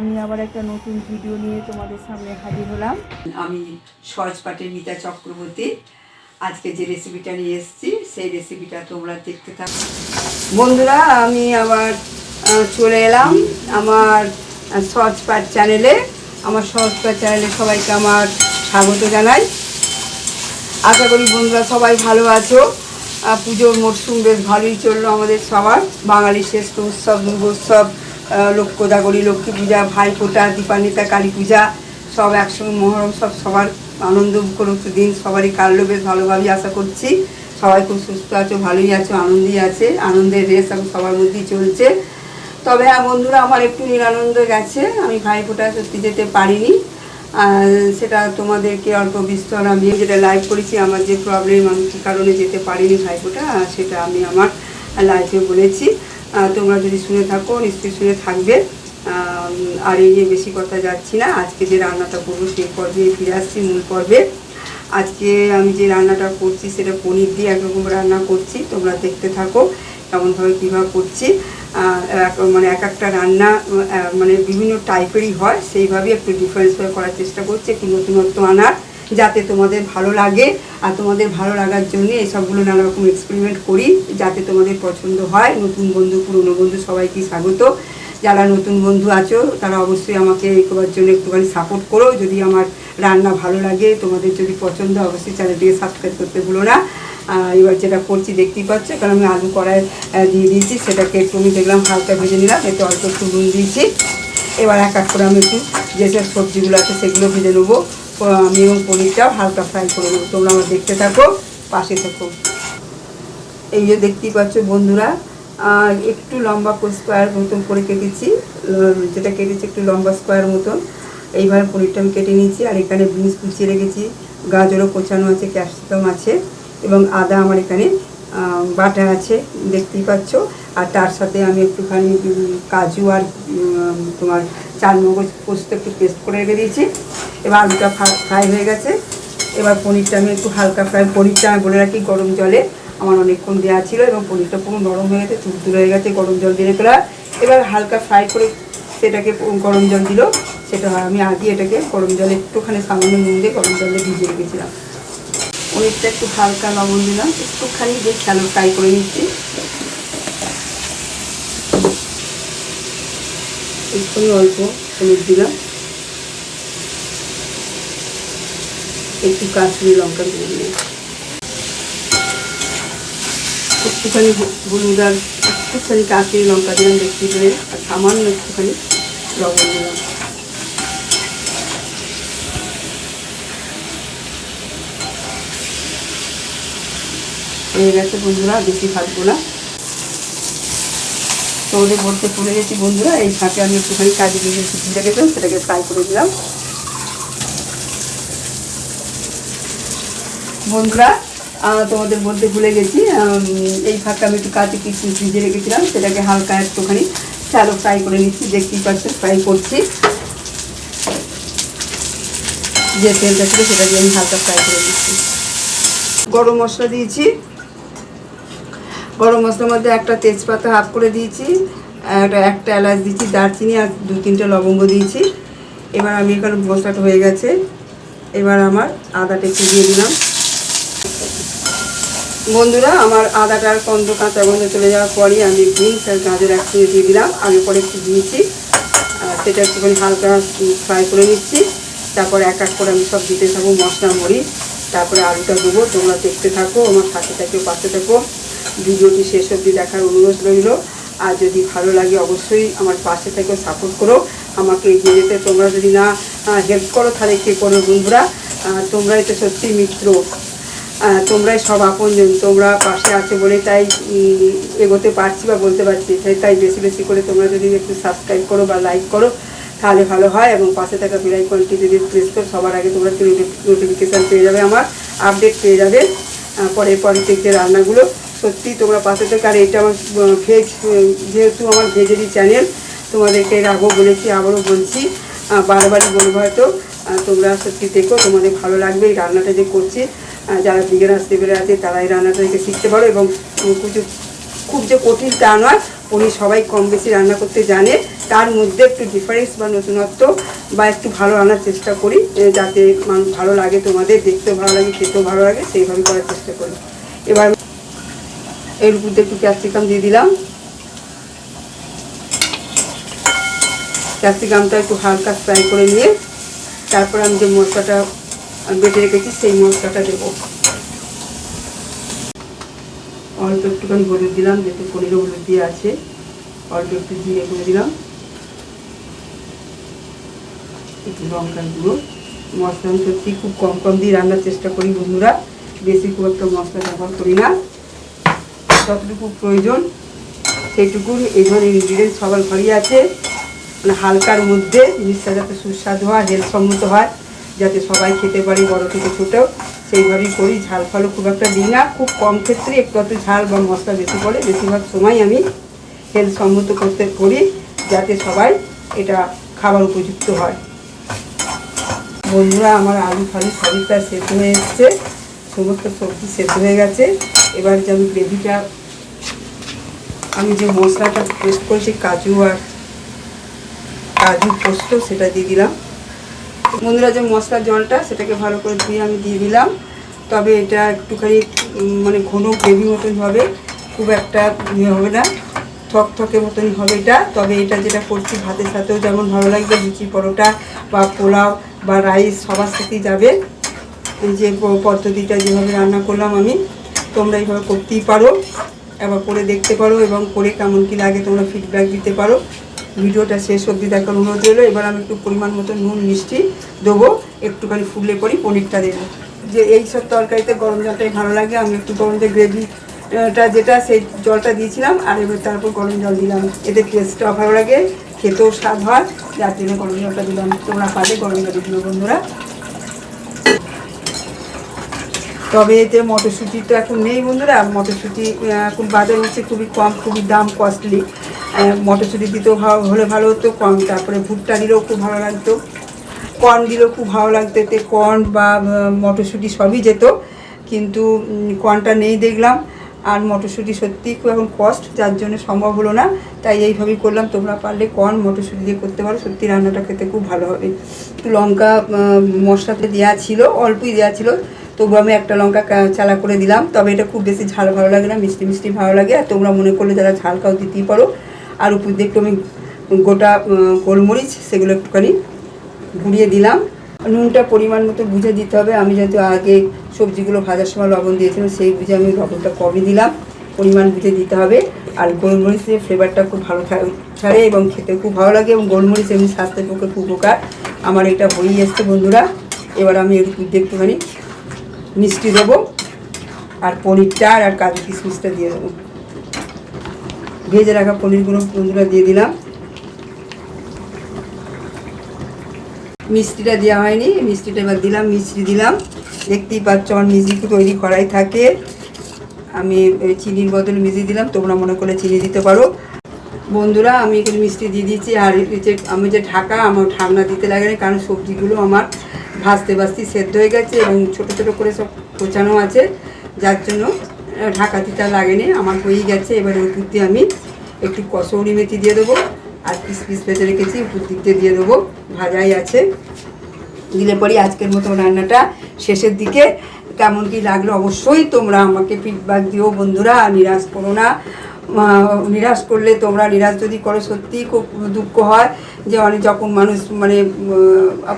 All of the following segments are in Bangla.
আমি আবার একটা নতুন ভিডিও নিয়ে তোমাদের সামনে হাজির হলাম। আমি সহজ মিতা চক্রবর্তী। আজকে যে রেসিপিটা নিয়ে এসেছি, সেই রেসিপিটা তোমরা দেখতে থাকো। বন্ধুরা, আমি আবার চলে এলাম আমার সহজ পাট চ্যানেলে। আমার সহজ পাট চ্যানেলে সবাইকে আমার স্বাগত জানাই। আশা করি বন্ধুরা সবাই ভালো আছো। পুজোর মরশুম বেশ ভালোই চলল আমাদের সবার। বাঙালির শ্রেষ্ঠ উৎসব, দুর্গোৎসব লোক লক্ষ্মী পূজা ভাইফোঁটা দীপান্বিতা কালী পূজা, সব একসঙ্গে মহরম, সব সবার আনন্দ উপলক্ষ দিন, সবারই কাটলো বেশ ভালোভাবেই আশা করছি। সবাই খুব সুস্থ আছো, ভালোই আছো, আনন্দেই আছে, আনন্দের রেস এখন সবার মধ্যেই চলছে। তবে হ্যাঁ বন্ধুরা, আমার একটু নিরানন্দ গেছে, আমি ভাইফোঁটা সত্যি যেতে পারিনি। সেটা তোমাদেরকে অল্প বিস্তর আমি যেটা লাইভ করেছি, আমার যে প্রবলেম আমি কী কারণে যেতে পারিনি ভাইফোঁটা সেটা আমি আমার লাইভে বলেছি। তোমরা যদি শুনে থাকো, নিশ্চয়ই শুনে থাকবে। আর এই যে বেশি কথা যাচ্ছি না, আজকে যে রান্নাটা করব সেই পর্বে ফিরে আসছি, মূল পর্বে। আজকে আমি যে রান্নাটা করছি, সেটা পনির দিয়ে একরকম রান্না করছি, তোমরা দেখতে থাকো কেমনভাবে কীভাবে করছি। মানে এক একটা রান্না মানে বিভিন্ন টাইপেরই হয় সেইভাবেই একটু ডিফারেন্স হয়ে করার চেষ্টা করছি, একটু নতুনত্ব আনার। যাতে তোমাদের ভালো লাগে আর তোমাদের ভালো লাগার জন্য এসবগুলো নানা রকম এক্সপেরিমেন্ট করি, যাতে তোমাদের পছন্দ হয়। নতুন বন্ধু, পুরনো বন্ধু সবাইকে স্বাগত। যারা নতুন বন্ধু আছো, তারা অবশ্যই আমাকে করার জন্য একটুখানি সাপোর্ট করো। যদি আমার রান্না ভালো লাগে, তোমাদের যদি পছন্দ অবশ্যই চ্যানেলটিকে সাবস্ক্রাইব করতে ভুলো না। এবার যেটা করছি, দেখতেই পাচ্ছ কারণ আমি আলু কড়াই দিয়ে দিয়েছি। সেটাকে একটু আমি দেখলাম, হালকা ভেজে নিলাম, এতে অল্প একটু নুন দিয়েছি। এবার এক এক করে আমি একটু যেসব সবজিগুলো আছে, সেগুলো ভেজে নেব। আমি পনিরটাও হালকা ফ্রাই করে নেব। তোমরা আমার দেখতে থাকো, পাশে থাকো। এই যে দেখতেই পাচ্ছ বন্ধুরা একটু লম্বা স্কোয়ার মতন করে কেটেছি যেটা কেটেছি একটু লম্বা স্কোয়ার মতন। এইভাবে পনিরটা আমি কেটে নিয়েছি, আর এখানে বিনস কুচিয়ে রেখেছি, গাজরও কোচানো আছে ক্যাপসিকাম আছে, এবং আদা আমার এখানে বাটা আছে, দেখতেই পাচ্ছ। আর তার সাথে আমি একটুখানি কাজু আর তোমার চালমগজ পোস্ত একটু পেস্ট করে রেখে দিয়েছি। এবার আলুটা ফ্রাই হয়ে গেছে। এবার পনিরটা আমি একটু হালকা ফ্রাই, পনিরটা আমি বলে রাখি গরম জলে। আমার অনেকক্ষণ দেওয়া ছিল এবং পনিরটা পুরো নরম হয়ে গেছে তুলতুল হয়ে গেছে, গরম জল দিয়ে রেখে এবার হালকা ফ্রাই করে সেটাকে গরম জল দিল। সেটা আমি আগে এটাকে গরম জলে একটুখানি সামান্য নুন দিয়ে গরম জলে ভিজিয়ে রেখেছিলাম। পনিরটা একটু হালকা লবণ দিলাম, একটুখানি দিয়ে শ্যালো ফ্রাই করে নিচ্ছি। একটুখানি অল্প হলুদ দিলাম। একটু কাশ্মীরি লঙ্কা দিয়ে। একটুখানি হলুদ আর একটুখানি কাশ্মীরি লঙ্কা দিলাম দেখতে পেরে আর সামান্য একটুখানি লবণ দিলাম। হয়ে গেছে বন্ধুরা বেশি থাকব না। তোরে বলতে ভুলে গেছি বন্ধুরা, এই ফাঁকে আমি একটুখানি কাজে দিয়ে রেখেছিলাম, সেটাকে ফ্রাই করে দিলাম। বন্ধুরা তোমাদের বলতে ভুলে গেছি এই ফাঁকে আমি একটু কাঁচি কিশমিশ ভিজে রেখেছিলাম, সেটাকে হালকা একটুখানি শ্যালো ফ্রাই করে নিচ্ছি, দেখতেই পাচ্ছ ফ্রাই করছি। যে তেলটা ছিল সেটা দিয়ে আমি হালকা ফ্রাই করে দিচ্ছি গরম মশলা দিয়েছি। গরম মশলার মধ্যে একটা তেজপাতা হাফ করে দিয়েছি, একটা একটা এলাচ দিয়েছি, দারচিনি আর দু তিনটে লবঙ্গ দিয়েছি। এবার আমি এখানে মশলাটা হয়ে গেছে। এবার আমার আদাটা একটু দিয়ে দিলাম। বন্ধুরা, আমার আদাটার কন্দ কাঁচা গন্ধ চলে যাওয়ার পরই আমি বিনস আর গাজর একসঙ্গে দিয়ে দিলাম। আগে পরে একটু দিয়েছি। আর সেটা একটুখানি হালকা ফ্রাই করে নিচ্ছি। তারপর এক এক করে আমি সব দিতে থাকব, মশলা, মরিচ, তারপরে আলুটা দেবো তোমরা দেখতে থাকো, আমার সাথে থাকো, পাশে থাকো। ভিডিওটি শেষ অবধি দেখার অনুরোধ রইল। আর যদি ভালো লাগে, অবশ্যই আমার পাশে থেকে সাপোর্ট করো। আমাকে এগিয়ে যেতে তোমরা যদি না হেল্প করো, তাহলে কে করো বন্ধুরা? তোমরাই তো সত্যি মিত্র। তোমরাই সব আপনজন, তোমরা পাশে আছে বলে তাই এগোতে পারছি বা বলতে পারছি, তাই তাই বেশি বেশি করে তোমরা যদি একটু সাবস্ক্রাইব করো বা লাইক করো, তাহলে ভালো হয় এবং পাশে থাকা বেল আইকনটি যদি প্রেস করো, সবার আগে তোমরা নোটিফিকেশান পেয়ে যাবে আমার আপডেট পেয়ে যাবে পরের পরের যে রান্নাগুলো। সত্যি তোমরা পাশে থেকে, আর এটা আমার ভেজ যেহেতু আমার ভেজেরই চ্যানেল তোমাদেরকে রাখব বলেছি, আবারও বলছি বারবারই বলব হয়তো তোমরা সত্যি দেখো, তোমাদের ভালো লাগবে এই রান্নাটা যে করছি। যারা বিগেনার্স লেভেলে আছে তারা এই রান্নাটা শিখতে পারো এবং কিছু খুব যে কঠিন তা নয়, উনি সবাই কম বেশি রান্না করতে জানে। তার মধ্যে একটু ডিফারেন্স বা নতুনত্ব বা একটু ভালো রান্নার চেষ্টা করি যাতে মানুষ ভালো লাগে, তোমাদের দেখতেও ভালো লাগে, খেতেও ভালো লাগে, সেইভাবে করার চেষ্টা করি। এবার এর উপর একটু ক্যাপসিকাম দিয়ে দিলাম। ক্যাপসিকামটা একটু হালকা ফ্রাই করে নিয়ে, তারপর আমি যে মশলাটা বেটে রেখেছি, সেই মশলাটা দেবো। অল্প একটুখানি হলুদ দিলাম, যেহেতু পনিরও হলুদ দিয়ে আছে, অল্প একটু জিরে করে দিলাম। একটু লঙ্কার গুঁড়ো। মশলা আমি সত্যি খুব কম কম দিয়ে রান্নার চেষ্টা করি বন্ধুরা, বেশি খুব একটা মশলা ব্যবহার করি না। যতটুকু প্রয়োজন সেইটুকু এই ধরনের ইনগ্রিডিয়েন্ট সবার ঘরেই আছে। মানে হালকার মধ্যে জিনিসটা যাতে সুস্বাদু হয় হেলথ হেলথসম্মত হয়। যাতে সবাই খেতে পারে, বড় থেকে ছোটো। সেইভাবেই করি। ঝাল ফালও খুব একটা দিই না। খুব কম ক্ষেত্রে একটু একটু ঝাল বা মশলা বেশি পড়ে বেশিরভাগ সময় আমি হেলথসম্মত করতে করি, যাতে সবাই এটা খাবার উপযুক্ত হয়। বন্ধুরা, আমার আলু ফালু সবই সেদ্ধ হয়ে এসছে। সমস্ত সবজি সেদ্ধ হয়ে গেছে। এবার যে আমি গ্রেভিটা, আমি যে মশলাটা পেস্ট করেছি, কাজু আর কাজু পোস্ত, সেটা দিয়ে দিলাম। বন্ধুরা যে মশলার জলটা, সেটাকে ভালো করে ধুয়ে আমি দিয়ে দিলাম। তবে এটা একটুখানি মানে ঘন গ্রেভি মতন হবে। খুব একটা ইয়ে হবে না। থক থকে মতনই হবে এটা। তবে এটা যেটা করছি, ভাতের সাথেও যেমন ভালো লাগবে, লুচি, পরোটা বা পোলাও বা রাইস, সবার সাথেই যাবে। এই যে পদ্ধতিটা যেভাবে রান্না করলাম আমি, তোমরা এইভাবে করতেই পারো। এবার করে দেখতে পারো এবং করে কেমন কী লাগে তোমরা ফিডব্যাক দিতে পারো। ভিডিওটা শেষ অবধি দেখার অনুরোধ রইল। এবার আমি একটু পরিমাণ মতো নুন, মিষ্টি দেবো। একটুখানি ফুললে পরই পনিরটা দেবো। যে এই সব তরকারিতে গরম জলটাই ভালো লাগে। আমি একটু গরম যে গ্রেভিটা যেটা সেই জলটা দিয়েছিলাম, আর এবার তারপর গরম জল দিলাম। এতে টেস্টটাও ভালো লাগে, খেতেও স্বাদ হয়। যার জন্য গরম জলটা দিলাম। তোমরা পালে গরম জল দিল বন্ধুরা। তবে এতে মটরশুঁটি তো এখন নেই বন্ধুরা। মটরশুঁটি এখন বাজার হচ্ছে খুবই কম, খুবই দাম কস্টলি মটরশুঁটি দিতেও ভালো, হলে ভালো হতো, কর্ন, তারপরে ভুট্টা দিলেও খুব ভালো লাগতো। কর্ন দিলেও খুব ভালো লাগতো, এতে কর্ন বা মটরশুঁটি সবই যেত, কিন্তু কর্নটা নেই দেখলাম, আর মটরশুঁটি সত্যি খুব এখন কস্ট যার জন্য সম্ভব হলো না, তাই এইভাবেই করলাম, তোমরা পারলে কর্ন, মটরশুঁটি দিয়ে করতে পারো, সত্যি রান্নাটা খেতে খুব ভালো হবে। লঙ্কা মশলাতে দেওয়া ছিল, অল্পই দেওয়া ছিল, তবু আমি একটা লঙ্কা চালা করে দিলাম, তবে এটা খুব বেশি ঝাল ভালো লাগে না, মিষ্টি মিষ্টি ভালো লাগে, আর তোমরা মনে করলে যারা ঝাল খাও দিতেই পারো। আর উপর দিয়ে একটু আমি গোটা গোলমরিচ সেগুলো একটুখানি গুঁড়িয়ে দিলাম। নুনটা পরিমাণ মতো বুঝে দিতে হবে। আমি যেহেতু আগে সবজিগুলো ভাজার সময় লবণ দিয়েছিলাম, সেই বুঝে আমি লবণটা কমই দিলাম। পরিমাণ বুঝে দিতে হবে। আর গোলমরিচের ফ্লেভারটা খুব ভালো ছাড়ে এবং খেতে খুব ভালো লাগে এবং গোলমরিচ এমনি স্বাস্থ্যের পক্ষে খুব উপকার। আমার এটা হয়েই এসছে বন্ধুরা। এবার আমি এর উপর দিয়ে একটুখানি মিষ্টি দেবো। আর পনিরটা আর কাজু কিশমিশটা দিয়ে দেবো। ভেজে রাখা পনিরগুলো বন্ধুরা দিয়ে দিলাম। মিষ্টিটা দেওয়া হয়নি মিষ্টিটা এবার দিলাম, মিষ্টি দিলাম। দেখতেই পাচ্ছ আমার মিষ্টি তৈরি করাই থাকে। আমি চিনির বদলে মিষ্টি দিলাম, তোমরা মনে করলে চিনি দিতে পারো। বন্ধুরা, আমি এখানে মিষ্টি দিয়ে দিয়েছি আর যে আমি যে ঢাকা, আমার ঢাকনা দিতে লাগে না, কারণ সবজিগুলো আমার ভাজতে ভাজতে সেদ্ধ হয়ে গেছে এবং ছোটো ছোটো করে সব কোচানো আছে, যার জন্য ঢাকা তিতা লাগেনি, আমার হয়ে গেছে, এবার ওই আমি একটু কসৌরি মেথি দিয়ে দেবো, আর পিস পিস ভেজে রেখেছি, উপর দিকতে দিয়ে দেবো, ভাজাই আছে। দিলে পরে আজকের মতো রান্নাটা শেষের দিকে। কেমন কি লাগল অবশ্যই তোমরা আমাকে ফিডব্যাক দিও, বন্ধুরা, নিরাশ করো না। নিরাশ করলে তোমরা নিরাশ যদি করো, সত্যিই খুব দুঃখ হয় যে অনেক যখন মানুষ মানে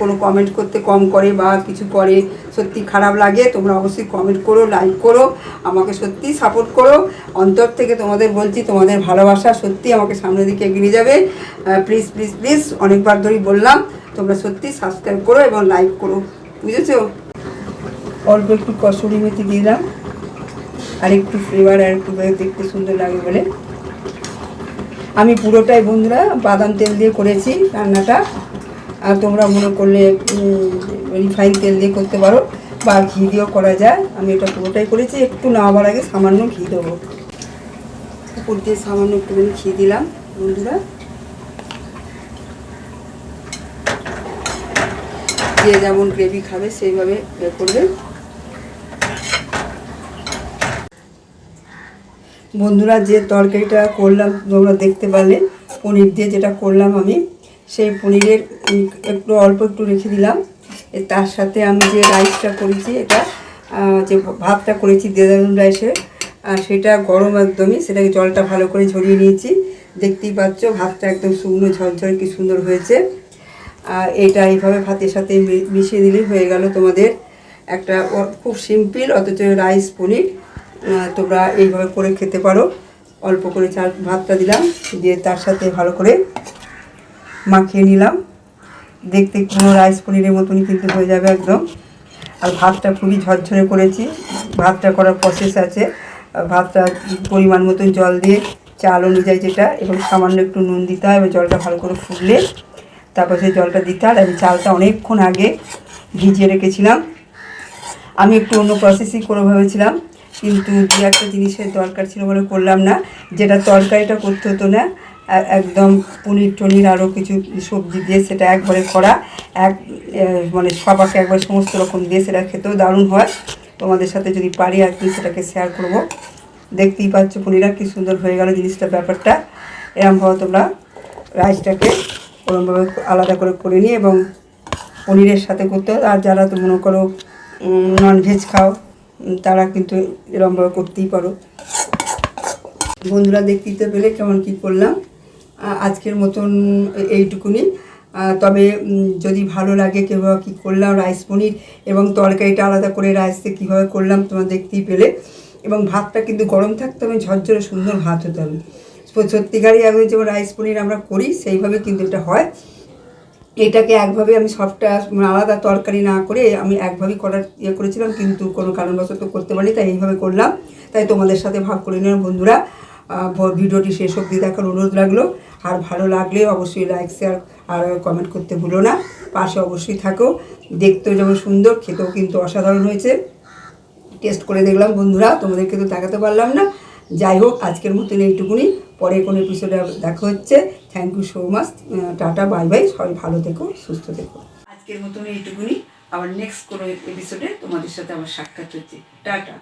কোনো কমেন্ট করতে কম করে বা কিছু করে, সত্যি খারাপ লাগে, তোমরা অবশ্যই কমেন্ট করো লাইক করো, আমাকে সত্যি সাপোর্ট করো। অন্তর থেকে তোমাদের বলছি, তোমাদের ভালোবাসা সত্যি আমাকে সামনের দিকে এগিয়ে যাবে। প্লিজ প্লিজ প্লিজ অনেকবার ধরেই বললাম, তোমরা সত্যি সাবস্ক্রাইব করো এবং লাইক করো। বুঝেছ? অল্প একটু কসুরি মেথি দিলাম। আর একটু ফ্লেভার আর একটু দেখতে সুন্দর লাগে বলে। আমি পুরোটাই বন্ধুরা বাদাম তেল দিয়ে করেছি রান্নাটা। আর তোমরা মনে করলে রিফাইন তেল দিয়ে করতে পারো বা ঘি দিয়েও করা যায়। আমি এটা পুরোটাই করেছি, একটু নামাবার আগে সামান্য ঘি দেবো। উপর দিয়ে সামান্য একটুখানি ঘি দিলাম বন্ধুরা। যে যেমন গ্রেভি খাবে সেইভাবে করবে। বন্ধুরা যে তরকারিটা করলাম, তোমরা দেখতে পারলে, পনির দিয়ে যেটা করলাম আমি, সেই পনিরের একটু অল্প একটু রেখে দিলাম। তার সাথে আমি যে রাইসটা করেছি, এটা যে ভাতটা করেছি, দেদারুন রাইসের আর সেটা গরম একদমই, সেটাকে জলটা ভালো করে ঝরিয়ে নিয়েছি। দেখতেই পাচ্ছ, ভাতটা একদম শুকনো, ঝরঝরে কি সুন্দর হয়েছে। আর এটা এইভাবে ভাতের সাথে মিশিয়ে দিলেই হয়ে গেল তোমাদের একটা খুব সিম্পল, অথচ রাইস পনির। তোমরা এইভাবে করে খেতে পারো। অল্প করে চাল ভাতটা দিলাম, দিয়ে তার সাথে ভালো করে মাখিয়ে নিলাম। দেখতে কোনো রাইস পনিরের মতনই কিন্তু হয়ে যাবে একদম। আর ভাতটা খুবই ঝরঝরে করেছি। ভাতটা করার প্রসেস আছে। ভাতটা পরিমাণ মতন জল দিয়ে চাল অনুযায়ী যেটা, এবং সামান্য একটু নুন দিতে হয় এবং জলটা ভালো করে ফুটলে তারপর সেই জলটা দিতে হয়। আমি চালটা অনেকক্ষণ আগে ভিজিয়ে রেখেছিলাম। আমি একটু অন্য প্রসেসই করে ভেবেছিলাম কিন্তু দু একটা জিনিসের দরকার ছিল বলে করলাম না। যেটা তরকারিটা করতে হতো না একদম পনির টনির আরও কিছু সবজি দিয়ে সেটা একবারে করা, এক মানে সবাকে একবার সমস্ত রকম দিয়ে সেটা খেতেও দারুণ হয়। তোমাদের সাথে যদি পারি আর একদিন সেটাকে শেয়ার করব। দেখতেই পাচ্ছ পনিরা কি সুন্দর হয়ে গেল জিনিসটা, ব্যাপারটা। এরমভাবে তোমরা রাইসটাকে ওরমভাবে আলাদা করে করে নিয়ে এবং পনিরের সাথে করতে আর যারা তো মনে করো ননভেজ খাও তারা কিন্তু এরমভাবে করতেই পারো। বন্ধুরা দেখতেই তো পেলে কেমন কি করলাম। আজকের মতন এইটুকুনি। তবে যদি ভালো লাগে কীভাবে কী করলাম, রাইস পনির এবং তরকারিটা আলাদা করে রাইসে কীভাবে করলাম তোমরা দেখতেই পেলে। এবং ভাতটা কিন্তু গরম থাকতে হবে, ঝরঝরে সুন্দর ভাত হতে হবে। সত্যিকারই একদম যেমন রাইস পনির আমরা করি, সেইভাবে কিন্তু এটা হয়। এটাকে একভাবে আমি সবটা মানে আলাদা তরকারি না করে আমি একভাবেই করার ইয়ে করেছিলাম, কিন্তু কোনো কারণবশত করতে পারিনি, তাই এইভাবে করলাম। তাই তোমাদের সাথে ভাগ করে নিলাম, বন্ধুরা। ভিডিওটি শেষ অবধি দেখার অনুরোধ লাগল আর ভালো লাগলে অবশ্যই লাইক শেয়ার আর কমেন্ট করতে ভুলো না। পাশে অবশ্যই থাকো। দেখতেও যেমন সুন্দর, খেতেও কিন্তু অসাধারণ হয়েছে। টেস্ট করে দেখলাম, বন্ধুরা। তোমাদেরকে তো দেখাতে পারলাম না। যাই হোক, আজকের মতন এইটুকুনি। পরে কোনো এপিসোডে দেখা হচ্ছে। Thank you so much tata bye bye সবাই ভালো থেকো, সুস্থ থেকো। আজকের মতন এইটুকুনি। আবার নেক্সট কোনো এপিসোডে তোমাদের সাথে আবার সাক্ষাৎ হচ্ছে। টাটা